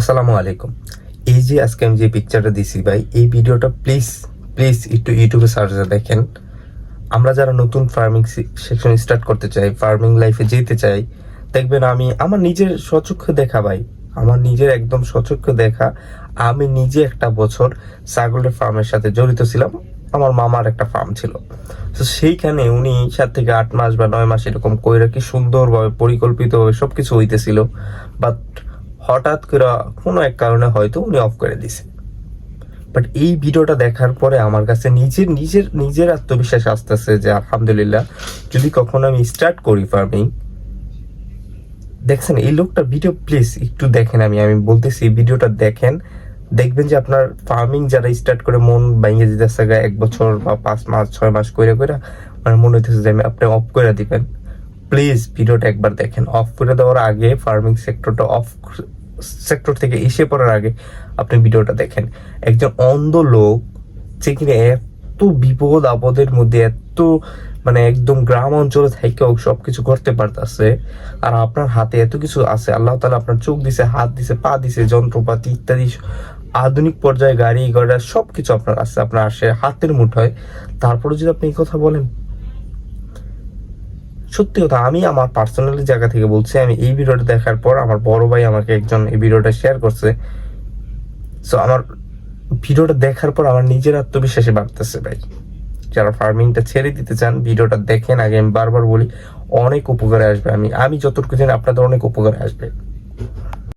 আসসালামু আলাইকুম। এই যে আজকে আমি যে পিকচারটা দিছি ভাই, এই ভিডিওটা প্লিজ প্লিজ একটু ইউটিউবে সার্চে দেখেন। আমরা যারা নতুন ফার্মিং সেকশন স্টার্ট করতে চাই ফার্মিং লাইফে যেতে চাই, দেখবেন আমি, আমার নিজের সচক্ষে দেখা ভাই, আমার নিজের একদম সচক্ষে দেখা, আমি নিজে একটা বছর ছাগলের ফার্মের সাথে জড়িত ছিলাম, আমার মামার একটা ফার্ম ছিল। তো সেইখানে উনি সাত থেকে আট মাস বা নয় মাস এরকম কইরা কি সুন্দরভাবে, পরিকল্পিতভাবে সবকিছু হইতেছিল বাট হঠাৎ করে কোনো এক কারণে হয়তো উনি অফ করে দিছে বাট এই ভিডিওটা দেখার পরে আমার কাছে নিজের নিজের নিজের আত্মবিশ্বাস আসতেছে যে আলহামদুলিল্লাহ, যদি কখনো আমি স্টার্ট করি ফার্মিং দেখছেন, এই লোকটা ভিডিও প্লিজ একটু দেখেন আমি আমি বলতেছি ভিডিওটা দেখেন, দেখবেন যে আপনার ফার্মিং যারা স্টার্ট করে মন ভেঙে যেতেছে এক বছর বা পাঁচ মাস, ছয় মাস করে করে মানে মনে হইতেছে যে আমি আপনি অফ করে দিবেন। প্লিজ ভিডিওটা একবার দেখেন। অফ করে দেওয়ার আগে ফার্মিং সেক্টরটা অফ সেক্টর থেকে এসে পড়ার আগে আপনি ভিডিওটা দেখেন। একজন অন্ধ লোক যে কিনা এত বিপদ আপদের মধ্যে, এত মানে একদম গ্রাম অঞ্চলে থেকেও সব কিছু করতে পারতেছে, আর আপনার হাতে এত কিছু আছে, আল্লাহ তালা আপনার চোখ দিছে, হাত দিছে, পা দিছে, যন্ত্রপাতি ইত্যাদি, আধুনিক পর্যায়ে গাড়ি ঘোড়া সবকিছু আপনার আছে, আপনার আসে হাতের মুঠোয়। তারপরে যদি আপনি এই কথা বলেন সত্যি কথা, আমি আমার পার্সোনালি জায়গা থেকে বলছি, আমি এই ভিডিওটা দেখার পর আমার বড় ভাই আমাকে একজন এই ভিডিওটা শেয়ার করছে। সো আমার ভিডিওটা দেখার পর আমার নিজের আত্মবিশ্বাসে বাড়তেছে ভাই। যারা ফার্মিংটা ছেড়ে দিতে চান ভিডিওটা দেখেন, আগে আমি বারবার বলি, অনেক উপকারে আসবে। আমি আমি যতটুকু জানি আপনাদের অনেক উপকারে আসবে।